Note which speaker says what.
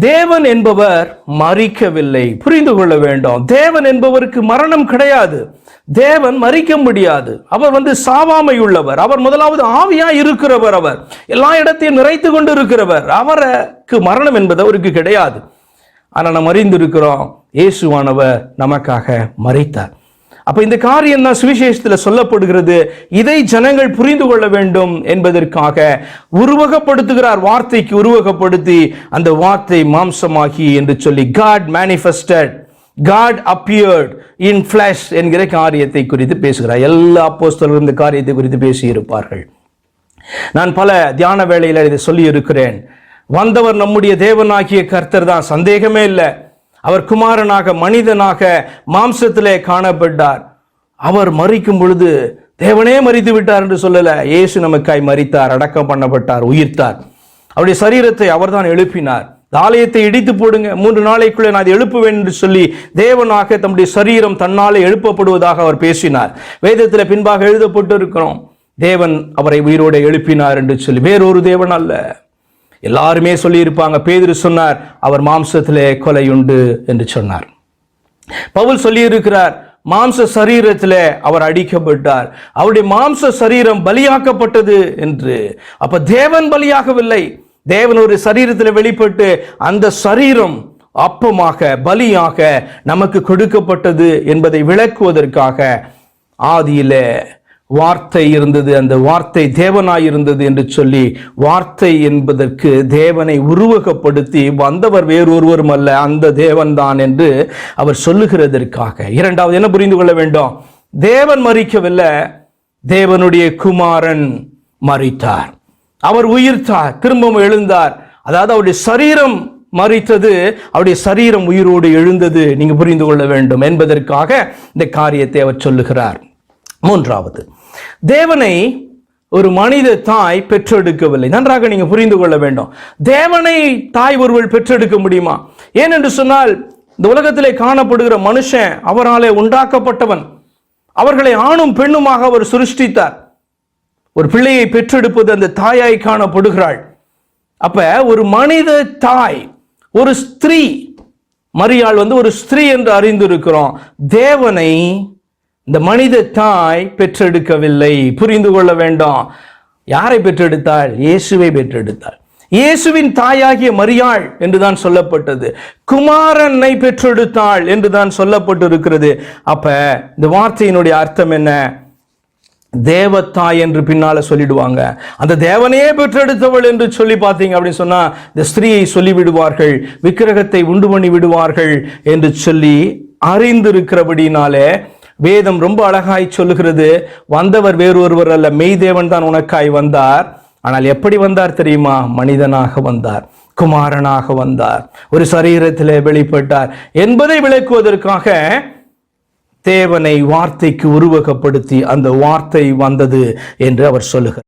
Speaker 1: தேவன் என்பவர் மறிக்கவில்லை. புரிந்து கொள்ள வேண்டும். தேவன் என்பவருக்கு மரணம் கிடையாது. தேவன் மறிக்க முடியாது. அவர் வந்து சாவாமை உள்ளவர் அவர் முதலாவது ஆவியா இருக்கிறவர் அவர். எல்லா இடத்தையும் நிறைத்து கொண்டு இருக்கிறவர் அவருக்கு மரணம் என்பது அவருக்கு கிடையாது. ஆனால் நாம் அறிந்திருக்கிறோம் இயேசுவானவர் நமக்காக மறைத்தார் அப்ப இந்த காரியம் தான் சுவிசேஷத்தில் சொல்லப்படுகிறது. இதை ஜனங்கள் புரிந்து கொள்ள வேண்டும் என்பதற்காக உருவகப்படுத்துகிறார் வார்த்தைக்கு உருவகப்படுத்தி அந்த வார்த்தை மாம்சமாகி என்று சொல்லி God manifested God appeared in flesh என்கிற காரியத்தை குறித்து பேசுகிறார். எல்லா அப்போஸ்தலரும் இந்த காரியத்தை குறித்து பேசியிருப்பார்கள். நான் பல தியான வேளையில் இதை சொல்லி இருக்கிறேன் வந்தவர் நம்முடைய தேவனாகிய கர்த்தர் தான். சந்தேகமே இல்லை. அவர் குமாரனாக மனிதனாக மாம்சத்திலே காணப்பட்டார். அவர் மறிக்கும் பொழுது தேவனே மறித்து விட்டார் என்று சொல்லல. இயேசு நமக்காய் மறித்தார் அடக்கம் பண்ணப்பட்டார் உயிர்த்தார். அவருடைய சரீரத்தை அவர்தான் எழுப்பினார். ஆலயத்தை இடித்து போடுங்க மூன்று நாளைக்குள்ளே நான் அதை எழுப்புவேன் என்று சொல்லி தேவனாக தம்முடைய சரீரம் தன்னாலே எழுப்பப்படுவதாக அவர் பேசினார். வேதத்தில் பின்பாக எழுதப்பட்டு இருக்கிறோம் தேவன் அவரை உயிரோடு எழுப்பினார் என்று சொல்லி. வேறொரு தேவன் அல்ல. எல்லாருமே சொல்லியிருப்பாங்க. பேதிரு சொன்னார் அவர் மாம்சத்திலே கொலையுண்டு என்று சொன்னார். பவுல் சொல்லியிருக்கிறார் மாம்ச சரீரத்தில் அவர் அடிக்கப்பட்டார். அவருடைய மாம்ச சரீரம் பலியாக்கப்பட்டது என்று. அப்ப தேவன் பலியாகவில்லை. தேவன் ஒரு சரீரத்தில் வெளிப்பட்டு அந்த சரீரம் அப்பமாக பலியாக நமக்கு கொடுக்கப்பட்டது என்பதை விளக்குவதற்காக ஆதியிலே வார்த்தை இருந்தது அந்த வார்த்தை தேவனாய் இருந்தது என்று சொல்லி வார்த்தை என்பதற்கு தேவனை உருவகப்படுத்தி வந்தவர் வேறொருவரும் அல்ல அந்த தேவன்தான் என்று அவர் சொல்லுகிறதற்காக. இரண்டாவது என்ன புரிந்து கொள்ள வேண்டும்? தேவன் மறிக்கவில்லை தேவனுடைய குமாரன் மறித்தார். அவர் உயிர்த்தார் திரும்பவும் எழுந்தார். அதாவது அவருடைய சரீரம் மறித்தது அவருடைய சரீரம் உயிரோடு எழுந்தது நீங்க புரிந்து கொள்ள வேண்டும் என்பதற்காக இந்த காரியத்தை அவர் சொல்லுகிறார். மூன்றாவது தேவனை ஒரு மனித தாய் பெற்றெடுக்கவில்லை. நன்றாக நீங்க புரிந்து கொள்ள வேண்டும். தேவனை தாய் ஒருவள் பெற்றெடுக்க முடியுமா? ஏனென்று சொன்னால் இந்த உலகத்திலே காணப்படுகிற மனுஷன் அவராலே உண்டாக்கப்பட்டவன். அவர்களை ஆணும் பெண்ணுமாக அவர் சுருஷ்டித்தார். ஒரு பிள்ளையை பெற்றெடுப்பது அந்த தாயாய் காணப்படுகிறாள். அப்ப ஒரு மனித தாய் ஒரு ஸ்திரீ மரியாள் வந்து ஒரு ஸ்திரீ என்று அறிந்திருக்கிறோம். தேவனை இந்த மனித தாய் பெற்றெடுக்கவில்லை. புரிந்து கொள்ள வேண்டாம். யாரை பெற்றெடுத்தாள்? இயேசுவை பெற்றெடுத்தாள். இயேசுவின் தாயாகிய மரியாள் என்றுதான் சொல்லப்பட்டது. குமாரனை பெற்றெடுத்தாள் என்றுதான் சொல்லப்பட்டிருக்கிறது. அப்ப இந்த வார்த்தையினுடைய அர்த்தம் என்ன? தேவத்தாய் என்று பின்னால சொல்லிடுவாங்க. அந்த தேவனையே பெற்றெடுத்தவள் என்று சொல்லி பார்த்தீங்க அப்படின்னு சொன்னா இந்த ஸ்திரீயை சொல்லி விடுவார்கள் விக்கிரகத்தை உண்டு பண்ணி விடுவார்கள் என்று சொல்லி அறிந்திருக்கிறபடினாலே வேதம் ரொம்ப அழகாய் சொல்லுகிறது. வந்தவர் வேறொருவர் அல்ல மெய்தேவன் தான் உனக்காய் வந்தார். ஆனால் எப்படி வந்தார் தெரியுமா? மனிதனாக வந்தார் குமாரனாக வந்தார் ஒரு சரீரத்திலே வெளிப்பட்டார். என்பதை விளக்குவதற்காக தேவனை வார்த்தைக்கு உருவகப்படுத்தி அந்த வார்த்தை வந்தது என்று அவர் சொல்லுகிறார்.